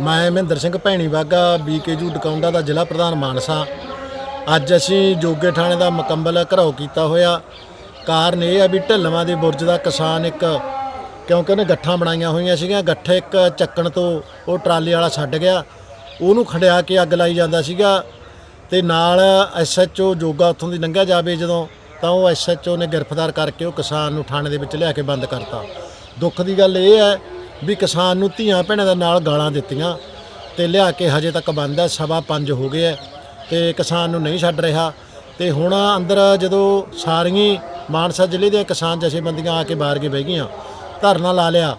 ਮੈਂ ਮਹਿੰਦਰ ਸਿੰਘ ਭੈਣੀ ਬਾਗਾ ਬੀਕੇਯੂ ਡਕਾਉਂਦਾ ਦਾ ਜ਼ਿਲ੍ਹਾ ਪ੍ਰਧਾਨ ਮਾਨਸਾ। ਅੱਜ ਅਸੀਂ ਜੋਗੇ ਥਾਣੇ ਦਾ ਮੁਕੰਮਲ ਘਰਾਓ ਕੀਤਾ ਹੋਇਆ। ਕਾਰਨ ਇਹ ਆ ਵੀ ਢਿੱਲਵਾਂ ਦੇ ਬੁਰਜ ਦਾ ਕਿਸਾਨ ਇੱਕ, ਕਿਉਂਕਿ ਉਹਨੇ ਗੱਠਾਂ ਬਣਾਈਆਂ ਹੋਈਆਂ ਸੀਗੀਆਂ, ਗੱਠੇ ਇੱਕ ਚੱਕਣ ਤੋਂ ਉਹ ਟਰਾਲੀ ਵਾਲਾ ਛੱਡ ਗਿਆ। ਉਹਨੂੰ ਖੰਡਿਆ ਕੇ ਅੱਗ ਲਾਈ ਜਾਂਦਾ ਸੀਗਾ। ਤੇ ਨਾਲ ਐਸਐਚਓ ਜੋਗਾ ਉੱਥੋਂ ਦੀ ਲੰਘਿਆ ਜਾਵੇ ਜਦੋਂ, ਤਾਂ ਉਹ ਐਸਐਚਓ ਨੇ ਗ੍ਰਿਫਤਾਰ ਕਰਕੇ ਉਹ ਕਿਸਾਨ ਨੂੰ ਥਾਣੇ ਦੇ ਵਿੱਚ ਲਿਆ ਕੇ ਬੰਦ ਕਰਤਾ। ਦੁੱਖ ਦੀ ਗੱਲ ਇਹ ਹੈ ਵੀ ਕਿਸਾਨ ਨੂੰ ਧੀਆਂ ਭੈਣਾਂ ਦੇ ਨਾਲ ਗਾਲਾਂ ਦਿੱਤੀਆਂ ਤੇ ਲਿਆ ਕੇ ਹਜੇ ਤੱਕ ਬੰਦ ਹੈ, ਸਵਾ ਪੰਜ ਹੋ ਗਏ ਹੈ ਤੇ ਕਿਸਾਨ ਨੂੰ ਨਹੀਂ ਛੱਡ ਰਿਹਾ। ਤੇ ਹੁਣ ਅੰਦਰ ਜਦੋਂ ਸਾਰੀਆਂ ਮਾਨਸਾ ਜ਼ਿਲ੍ਹੇ ਦੀਆਂ ਕਿਸਾਨ ਜਥੇਬੰਦੀਆਂ ਆ ਕੇ ਬਾਹਰ ਕੇ ਬਹਿ ਗਈਆਂ, ਧਰਨਾ ਲਾ ਲਿਆ,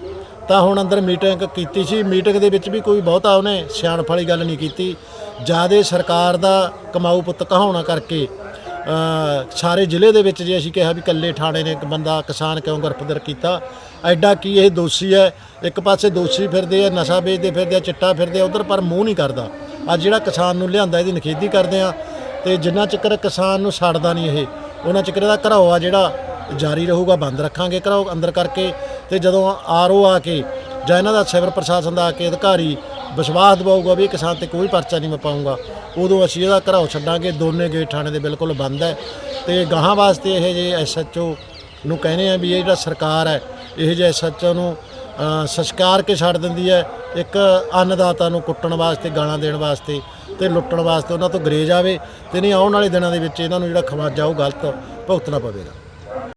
ਤਾਂ ਹੁਣ ਅੰਦਰ ਮੀਟਿੰਗ ਕੀਤੀ ਸੀ। ਮੀਟਿੰਗ ਦੇ ਵਿੱਚ ਵੀ ਕੋਈ ਬਹੁਤਾ ਉਹਨੇ ਸਿਆਣਫ ਵਾਲੀ ਗੱਲ ਨਹੀਂ ਕੀਤੀ। ਜਿਆਦੇ ਸਰਕਾਰ ਦਾ ਕਮਾਊ ਪੁੱਤ ਕਹਾਉਣਾ ਕਰਕੇ ਸਾਰੇ ਜ਼ਿਲ੍ਹੇ ਦੇ ਵਿੱਚ ਜੇ ਅਸੀਂ ਕਿਹਾ ਵੀ ਇਕੱਲੇ ਥਾਣੇ ਨੇ ਇੱਕ ਬੰਦਾ ਕਿਸਾਨ ਕਿਉਂ ਗ੍ਰਿਫਤਾਰ ਕੀਤਾ, ਐਡਾ ਕੀ ਇਹ ਦੋਸ਼ੀ ਹੈ? ਇੱਕ ਪਾਸੇ ਦੋਸ਼ੀ ਫਿਰਦੇ ਆ, ਨਸ਼ਾ ਵੇਚਦੇ ਫਿਰਦੇ ਆ, ਚਿੱਟਾ ਫਿਰਦੇ ਆ, ਉਧਰ ਪਰ ਮੂੰਹ ਨਹੀਂ ਕਰਦਾ। ਅੱਜ ਜਿਹੜਾ ਕਿਸਾਨ ਨੂੰ ਲਿਆਂਦਾ, ਇਹਦੀ ਨਖੇਦੀ ਕਰਦੇ ਆ ਤੇ ਜਿੰਨਾ ਚਿਕਰ ਕਿਸਾਨ ਨੂੰ ਛੱਡਦਾ ਨਹੀਂ ਇਹ, ਉਹਨਾਂ ਚਿਕਰ ਦਾ ਘਰਾਓ ਆ ਜਿਹੜਾ ਜਾਰੀ ਰਹੂਗਾ, ਬੰਦ ਰੱਖਾਂਗੇ ਘਰਾਓ ਅੰਦਰ ਕਰਕੇ ਤੇ ਜਦੋਂ ਆਰਓ ਆ ਕੇ ਜਾਂ ਇਹਨਾਂ ਦਾ ਸਿਵਲ ਪ੍ਰਸ਼ਾਸਨ ਦਾ ਆ ਕੇ ਅਧਿਕਾਰੀ ਵਿਸ਼ਵਾਸ ਦਿਵਾਊਗਾ ਵੀ ਇਹ ਕਿਸਾਨ ਤੇ ਕੋਈ ਪਰਚਾ ਨਹੀਂ ਮੈਂ ਪਾਊਂਗਾ ਉਦੋਂ ਅਸੀਂ ਇਹਦਾ ਘਰਾਓ ਛੱਡਾਂਗੇ ਦੋਨੇ ਗੇਟ ਥਾਣੇ ਦੇ ਬਿਲਕੁਲ ਬੰਦ ਹੈ। ਤੇ ਗਾਹਾਂ ਵਾਸਤੇ ਇਹ ਜੇ ਐਸਐਚਓ ਨੂੰ ਕਹਿੰਦੇ ਆ ਵੀ ਇਹ ਜਿਹੜਾ ਸਰਕਾਰ ਹੈ ਇਹ ਜੇ ਐਸਐਚਓ ਨੂੰ ਅ, ਸੰਸਕਾਰ ਕੇ ਛੱਡ ਦਿੰਦੀ ਹੈ ਇੱਕ ਅੰਨਦਾਤਾ ਨੂੰ ਕੁੱਟਣ ਵਾਸਤੇ ਗਾਲਾਂ ਦੇਣ ਵਾਸਤੇ ਤੇ ਲੁੱਟਣ ਵਾਸਤੇ ਉਹਨਾਂ ਤੋਂ ਗਰੇਜ ਆਵੇ ਤੇ ਨਹੀਂ ਆਉਣ ਵਾਲੇ ਦਿਨਾਂ ਦੇ ਵਿੱਚ ਇਹਨਾਂ ਨੂੰ ਜਿਹੜਾ ਖਵਾਜਾ ਉਹ ਗਲਤ ਭੁਗਤਣਾ ਪਵੇਗਾ।